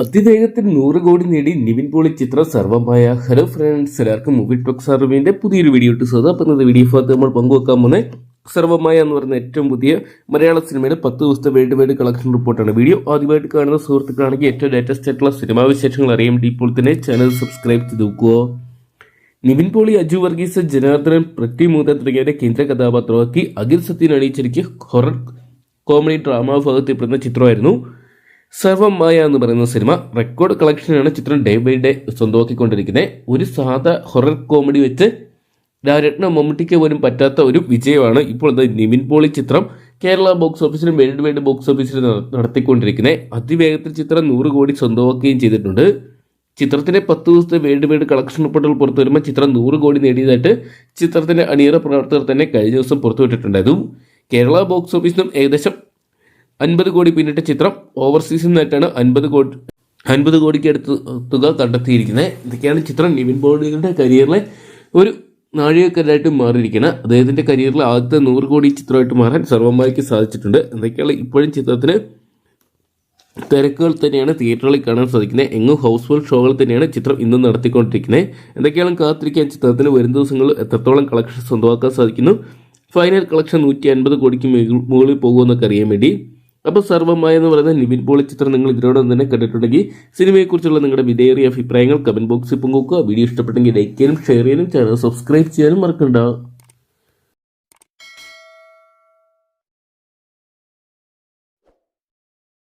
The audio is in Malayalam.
അതിവേഗത്തിൽ നൂറ് കോടി നേടി നിവിൻ പോളി ചിത്രം സർവമായ ഹലോ ഫ്രണ്ട്സ് എല്ലാവർക്കും മൂവി ടോക്സ് അറിവിന്റെ പുതിയൊരു വീഡിയോ ഇട്ട് സ്വതം അപ്പം വീഡിയോ ഭാഗത്ത് നമ്മൾ പങ്കുവെക്കാൻ പോകുന്നത് സർവമായ എന്ന് പറയുന്ന ഏറ്റവും പുതിയ മലയാള സിനിമയുടെ പത്ത് ദിവസത്തെ വേൾഡ് വൈഡ് കളക്ഷൻ റിപ്പോർട്ടാണ് വീഡിയോ ആദ്യമായിട്ട് കാണുന്ന സുഹൃത്തുക്കളാണെങ്കിൽ ഏറ്റവും ലേറ്റസ്റ്റ് ആയിട്ടുള്ള സിനിമാ വിശേഷങ്ങൾ അറിയാൻ വേണ്ടി ഇപ്പോൾ തന്നെ ചാനൽ സബ്സ്ക്രൈബ് ചെയ്ത് നോക്കുക. നിവിൻ പോളി അജു വർഗീസ് ജനാർദ്ദനൻ പ്രതി മൂത തുടങ്ങിയവരെ കേന്ദ്ര കഥാപാത്രമാക്കി. അഖിൽ സത്യൻ അണിയിച്ചിരിക്കുക ഹൊറർ കോമഡി ഡ്രാമ വിഭാഗത്തിൽപ്പെടുന്ന ചിത്രമായിരുന്നു. സർവം മായ എന്ന് പറയുന്ന സിനിമ റെക്കോർഡ് കളക്ഷനാണ് ചിത്രം ഡേ ബൈ ഡേ സ്വന്തമാക്കിക്കൊണ്ടിരിക്കുന്നത്. ഒരു സാധാ ഹൊറർ കോമഡി വെച്ച് രാരത്ന മമ്മൂട്ടിക്ക് പോലും പറ്റാത്ത ഒരു വിജയമാണ് ഇപ്പോൾ നിവിൻ പോളി ചിത്രം കേരള ബോക്സ് ഓഫീസിലും വേൾഡ് വൈഡ് ബോക്സ് ഓഫീസിലും നട- നടത്തിക്കൊണ്ടിരിക്കുന്നത്. അതിവേഗത്തിൽ ചിത്രം നൂറ് കോടി സ്വന്തമാക്കുകയും ചെയ്തിട്ടുണ്ട്. ചിത്രത്തിന്റെ പത്ത് ദിവസത്തെ വേൾഡ് വൈഡ് കളക്ഷൻ റിപ്പോർട്ടുകൾ പുറത്തു വരുമ്പോൾ ചിത്രം നൂറ് കോടി നേടിയതായിട്ട് ചിത്രത്തിന്റെ അണിയറ പ്രവർത്തകർ തന്നെ കഴിഞ്ഞ ദിവസം പുറത്തുവിട്ടിട്ടുണ്ടായിരുന്നു. കേരള ബോക്സ് ഓഫീസിനും ഏകദേശം അൻപത് കോടി പിന്നിട്ട ചിത്രം ഓവർസീസിൽ നിന്നായിട്ടാണ് അൻപത് കോടി അൻപത് കോടിക്ക് അടുത്ത് തുക കണ്ടെത്തിയിരിക്കുന്നത്. ഇതൊക്കെയാണ് ചിത്രം നിവിൻ പോളിയുടെ കരിയറിലെ ഒരു നാഴികക്കല്ലായിട്ട് മാറിയിരിക്കുന്നത് അദ്ദേഹത്തിന്റെ കരിയറിലെ ആദ്യത്തെ നൂറ് കോടി ചിത്രമായിട്ട് മാറാൻ സർവമായിക്ക് സാധിച്ചിട്ടുണ്ട്. എന്തൊക്കെയാണ് ഇപ്പോഴും ചിത്രത്തിന് തിരക്കുകൾ തന്നെയാണ് തിയേറ്ററുകളിൽ കാണാൻ സാധിക്കുന്നത്. എങ്ങും ഹൗസ്ഫുൾ ഷോകൾ തന്നെയാണ് ചിത്രം ഇന്നും നടത്തിക്കൊണ്ടിരിക്കുന്നത്. എന്തൊക്കെയാണ് കാത്തിരിക്കാൻ ചിത്രത്തിന് വരും ദിവസങ്ങളിൽ എത്രത്തോളം കളക്ഷൻ സ്വന്തമാക്കാൻ സാധിക്കുന്നു? ഫൈനൽ കളക്ഷൻ നൂറ്റി അൻപത് കോടിക്ക് മുകളിൽ പോകുമെന്നൊക്കെ അറിയാൻ വേണ്ടി അപ്പോൾ സർവമായ എന്ന് പറയുന്ന നിവിൻ പോളി ചിത്രം നിങ്ങൾ ഇതിനോടൊപ്പം തന്നെ കണ്ടിട്ടുണ്ടെങ്കിൽ സിനിമയെക്കുറിച്ചുള്ള നിങ്ങളുടെ വിലയേറിയ അഭിപ്രായങ്ങൾ കമന്റ് ബോക്സിൽ പങ്കുവെക്കുക. വീഡിയോ ഇഷ്ടപ്പെട്ടെങ്കിൽ ലൈക്ക് ചെയ്യാനും ഷെയർ ചെയ്യാനും ചാനൽ സബ്സ്ക്രൈബ് ചെയ്യാനും മറക്കണ്ട.